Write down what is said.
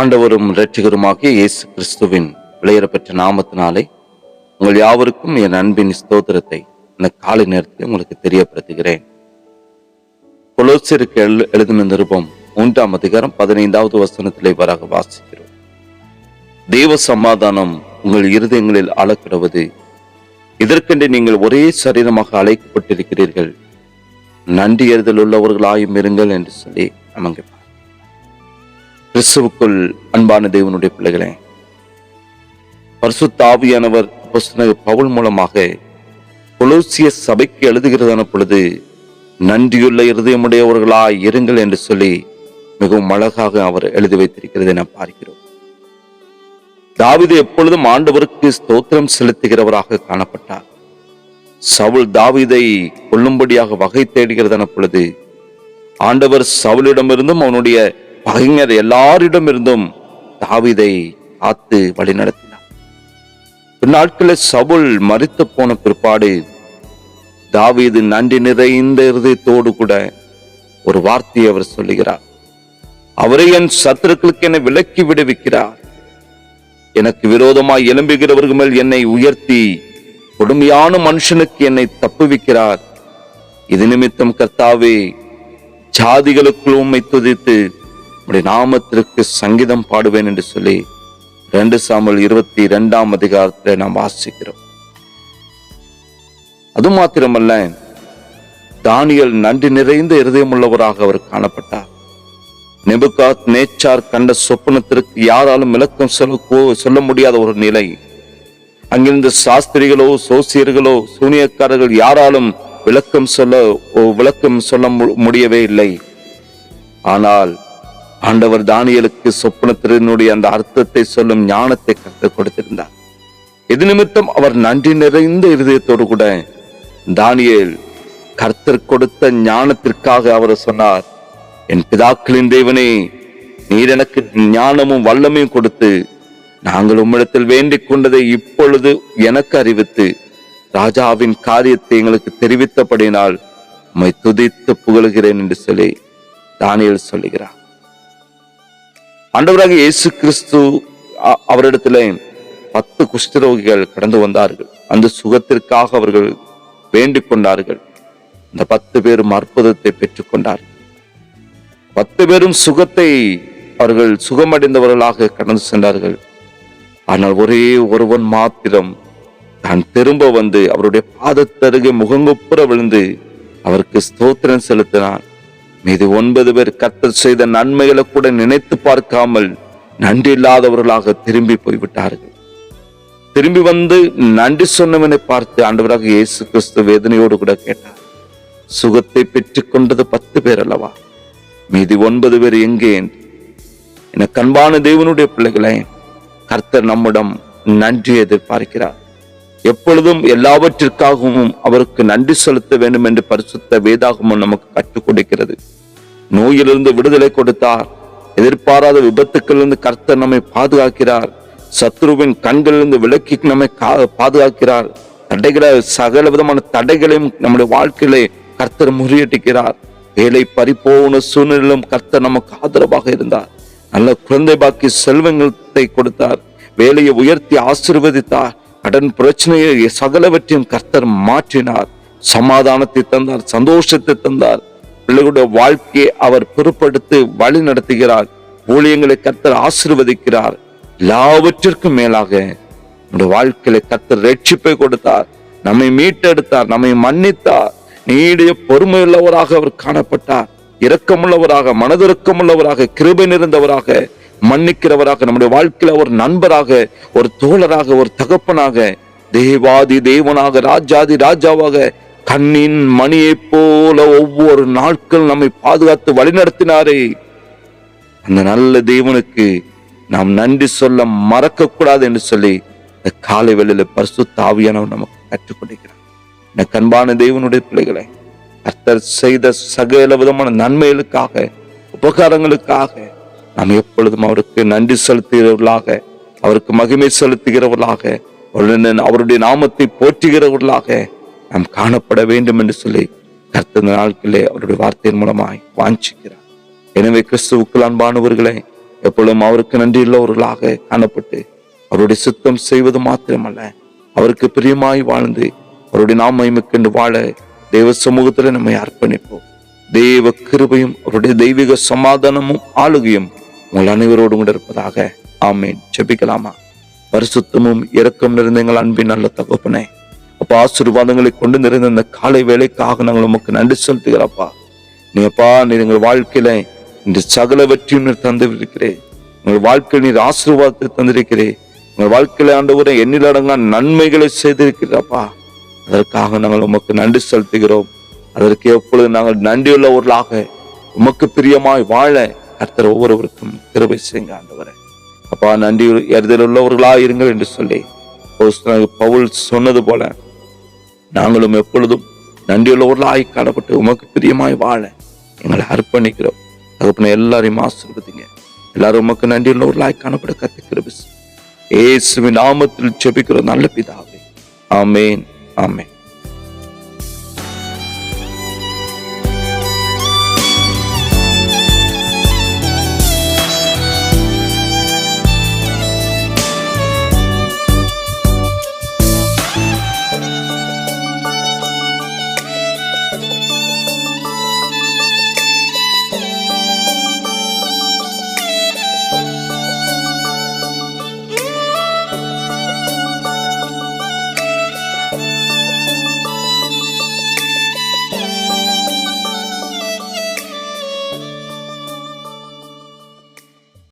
ஆண்டவரும் இரட்சகருமாகிய இயேசு கிறிஸ்துவின் விளையரப்பெற்ற நாமத்தினாலே உங்கள் யாவருக்கும் என் அன்பின் ஸ்தோத்திரத்தை இந்த காலை நேரத்தில் உங்களுக்கு தெரியப்படுத்துகிறேன். கொலோசியருக்கு எழு எழுதின நிருபம் மூன்றாம் அதிகாரம் பதினைந்தாவது வசனத்திலே வராக வாசிக்கிறோம். தெய்வ சமாதானம் உங்கள் இருதயங்களில் அளக்கிடுவது இதற்கென்று நீங்கள் ஒரே சரீரமாக அழைக்கப்பட்டிருக்கிறீர்கள். நன்றி எறுதல் உள்ளவர்களாயும் இருங்கள் என்று சொல்லி நமக்கு கிறிஸ்துவுக்குள் அன்பான தேவனுடைய பிள்ளைகளே பரிசுத்த ஆவியானவர் பவுல் மூலமாக கொலோசிய சபைக்கு எழுதுகிறதான பொழுது நன்றியுள்ள இருதயமுடையவர்களாய் இருங்கள் என்று சொல்லி மிகவும் அழகாக அவர் எழுதி வைத்திருக்கிறதை நாம் பார்க்கிறோம். தாவிது எப்பொழுதும் ஆண்டவருக்கு ஸ்தோத்திரம் செலுத்துகிறவராக காணப்பட்டார். சவுல் தாவிதை கொல்லும்படியாக வகை தேடுகிறதான பொழுது ஆண்டவர் சவுலிடமிருந்தும் அவனுடைய பகைஞர் எல்லாரிடமிருந்தும் தாவிதை காத்து வழிநடத்தினார் பின்னாட்களில் சவுல் மறித்து போன பிற்பாடு தாவீது நன்றி நிறைந்த இருதயத்தோடு கூட ஒரு வார்த்தையை அவர் சொல்லுகிறார். அவரை என் சத்துருக்களுக்கு என்னை விலக்கி விடுவிக்கிறார். எனக்கு விரோதமாய் எழும்புகிறவர்கள் மேல் என்னை உயர்த்தி கொடுமையான மனுஷனுக்கு என்னை தப்புவிக்கிறார். இது நிமித்தம் கர்த்தாவே ஜாதிகளுக்குள் உண்மை துதித்து உடைய நாமத்திற்கு சங்கீதம் பாடுவேன் என்று சொல்லி ரெண்டு சாமல் இருபத்தி ரெண்டாம் அதிகாரத்தில் நாம் வாசிக்கிறோம். அது மாத்திரமல்ல தானியல் நன்றி நிறைந்த இருதயமுள்ளவராக அவர் காணப்பட்டார். நெபுகாத் நேச்சார் கண்ட சொப்பனத்திற்கு யாராலும் விளக்கம் சொல்ல சொல்ல முடியாத ஒரு நிலை. அங்கிருந்த சாஸ்திரிகளோ சோசியர்களோ சூனியக்காரர்கள் யாராலும் விளக்கம் சொல்ல ஓ, விளக்கம் சொல்ல மு- முடியவே இல்லை. ஆனால் ஆண்டவர் தானியலுக்கு சொப்பனத்தினுடைய அந்த அர்த்தத்தை சொல்லும் ஞானத்தை கற்றுக் கொடுத்திருந்தார். இது நிமித்தம் அவர் நன்றி நிறைந்த இருதயத்தோடு கூட தானியேல் கர்த்தர் கொடுத்த ஞானத்திற்காக அவர் சொன்னார் என் பிதாக்களின் தேவனே நீர் எனக்கு ஞானமும் வல்லமையும் கொடுத்து நாங்கள் உம்மிடத்தில் வேண்டிக் கொண்டதை இப்பொழுது எனக்கு அறிவித்து ராஜாவின் காரியத்தை எங்களுக்கு தெரிவித்தபடினால் உம்மை துதித்து புகழுகிறேன் என்று சொல்லி தானியேல் சொல்லுகிறார். ஆண்டவராக இயேசு கிறிஸ்து அவரிடத்துல பத்து குஷ்டரோகிகள் கடந்து வந்தார்கள். அந்த சுகத்திற்காக அவர்கள் வேண்டிக் கொண்டார்கள். இந்த பத்து பேரும் அற்புதத்தை பெற்றுக்கொண்டார்கள் பத்து பேரும் சுகத்தை அவர்கள் சுகமடைந்தவர்களாக கடந்து சென்றார்கள். ஆனால் ஒரே ஒருவன் மாத்திரம் தான் திரும்ப வந்து அவருடைய பாதத்தருகே முகங்குப்புற விழுந்து அவருக்கு ஸ்தோத்திரம் செலுத்தினான். மீது ஒன்பது பேர் கர்த்தர் செய்த நன்மைகளை கூட நினைத்து பார்க்காமல் நன்றி இல்லாதவர்களாக திரும்பி போய்விட்டார்கள். திரும்பி வந்து நன்றி சொன்னவனை பார்த்து ஆண்டவராக இயேசு கிறிஸ்து வேதனையோடு கூட கேட்டார். சுகத்தை பெற்றுக் கொண்டது பத்து பேர் அல்லவா? மீதி ஒன்பது பேர் எங்கே? என கண்பான தேவனுடைய பிள்ளைகளை கர்த்தர் நம்மிடம் நன்றி எதிர்பார்க்கிறார். எப்பொழுதும் எல்லாவற்றிற்காகவும் அவருக்கு நன்றி செலுத்த வேண்டும் என்று பரிசுத்த வேதாகமும் நமக்கு கற்றுக் கொடுக்கிறது. நோயிலிருந்து விடுதலை கொடுத்தார். எதிர்பாராத விபத்துக்களிலிருந்து கர்த்தர் நம்மை பாதுகாக்கிறார். சத்ருவின் கண்களிலிருந்து விலக்கி நம்மை கா- பாதுகாக்கிறார். தடைகளை சகல விதமான தடைகளையும் நம்முடைய வாழ்க்கையிலே கர்த்தர் முறியடிக்கிறார். வேலை பறிப்போன சூழ்நிலையிலும் கர்த்தர் நமக்கு ஆதரவாக இருந்தார். நல்ல குழந்தை பாக்கி செல்வங்களை கொடுத்தார். வேலையை உயர்த்தி ஆசீர்வதித்தார். கடன் பிரச்சனையை சகலவற்றையும் கர்த்தர் மாற்றினார். சமாதானத்தை தந்தார் சந்தோஷத்தை தந்தார். பிள்ளைகளுடைய வாழ்க்கையை அவர் பொறுப்படுத்தி வழி நடத்துகிறார். ஊழியங்களை கர்த்தர் ஆசிர்வதிக்கிறார். எல்லாவற்றிற்கும் மேலாக நம்முடைய வாழ்க்கையில கர்த்தர் ரட்சிப்பை கொடுத்தார். நம்மை மீட்டெடுத்தார் நம்மை மன்னித்தார். நீடிய பொறுமையுள்ளவராக அவர் காணப்பட்டார். இரக்கமுள்ளவராக மனதிறக்கமுள்ளவராக கிருபை நிறைந்தவராக மன்னிக்கிறவராக நம்முடைய வாழ்க்கையில ஒரு நண்பராக ஒரு தோழராக ஒரு தகப்பனாக தேவாதி தேவனாக ராஜாதி ராஜாவாக கண்ணின் மணியைப் போல ஒவ்வொரு நாட்கள் நம்மை பாதுகாத்து வழிநடத்தினாரே. அந்த நல்ல தேவனுக்கு நாம் நன்றி சொல்ல மறக்க கூடாது என்று சொல்லி இந்த காலை வெளியில பரிசு தாவியானவர் நமக்கு கற்றுக் கொடுக்கிறார் இந்த கண்பான தேவனுடைய பிள்ளைகளை கர்த்தர் செய்த சகல விதமான நன்மைகளுக்காக உபகாரங்களுக்காக நாம் எப்பொழுதும் அவருக்கு நன்றி செலுத்துகிறவர்களாக அவருக்கு மகிமை செலுத்துகிறவர்களாக அவருடைய- அவருடைய நாமத்தை போற்றுகிறவர்களாக நாம் காணப்பட வேண்டும் என்று சொல்லி கர்த்தர் நாட்களே நாட்களிலே அவருடைய வார்த்தையின் மூலமாய் வாஞ்சிக்கிறார். எனவே கிறிஸ்துவுக்குள் அன்பானவர்களே எப்பொழுதும் அவருக்கு நன்றியுள்ளவர்களாக காணப்பட்டு அவருடைய சுத்தம் செய்வது மாத்திரமல்ல அவருக்கு பிரியமாய் வாழ்ந்து அவருடைய நாம் வாழ தேவ சமூகத்தில் நம்மை அர்ப்பணிப்போம். தேவ கிருபையும் அவருடைய தெய்வீக சமாதானமும் ஆளுகையும் உங்கள் அனைவரோடு கூட இருப்பதாக ஆமேன். ஜெபிக்கலாமா? பரிசுத்தமும் இரக்கம் நிறைந்த எங்கள் அன்பின் நல்ல தகப்பனே அப்பா ஆசீர்வாதங்களை கொண்டு நிறைந்த இந்த காலை வேலைக்காக நாங்கள் உமக்கு நன்றி செலுத்துகிறப்பா நீ அப்பா நீர் எங்கள் வாழ்க்கையில இந்த சகல வெற்றியும் நீர் தந்திருக்கிறேன் உங்கள் வாழ்க்கையில் நீர் ஆசீர்வாதத்தை தந்திருக்கிறேன் உங்கள் வாழ்க்கையில ஆண்டவரை எண்ணிலடங்கா நன்மைகளை செய்திருக்கிறப்பா அதற்காக நாங்கள் உமக்கு நன்றி செலுத்துகிறோம். அதற்கு எப்பொழுது நாங்கள் நன்றியுள்ளவர்களாக உமக்கு பிரியமாய் வாழ கர்த்தர் ஒவ்வொருவருக்கும் கிருபை செய்யுங்க ஆண்டவரே. அப்பா நன்றி. எரிதல் உள்ளவர்களா இருங்கள் என்று சொல்லி பவுல் சொன்னது போல நாங்களும் எப்பொழுதும் நன்றியுள்ளவர்களாய் காணப்பட்டு உமக்கு பிரியமாய் வாழ எங்களை அர்ப்பணிக்கிறோம். தகப்பன எல்லாரையும் ஆசிர்வதிங்க. எல்லாரும் உமக்கு நன்றியுள்ளவர்களாய் காணப்பட கத்து கிருபி இயேசுவின் நாமத்தில் செபிக்கிறோம் நல்ல பிதாவே. ஆமேன். ஆமேன்.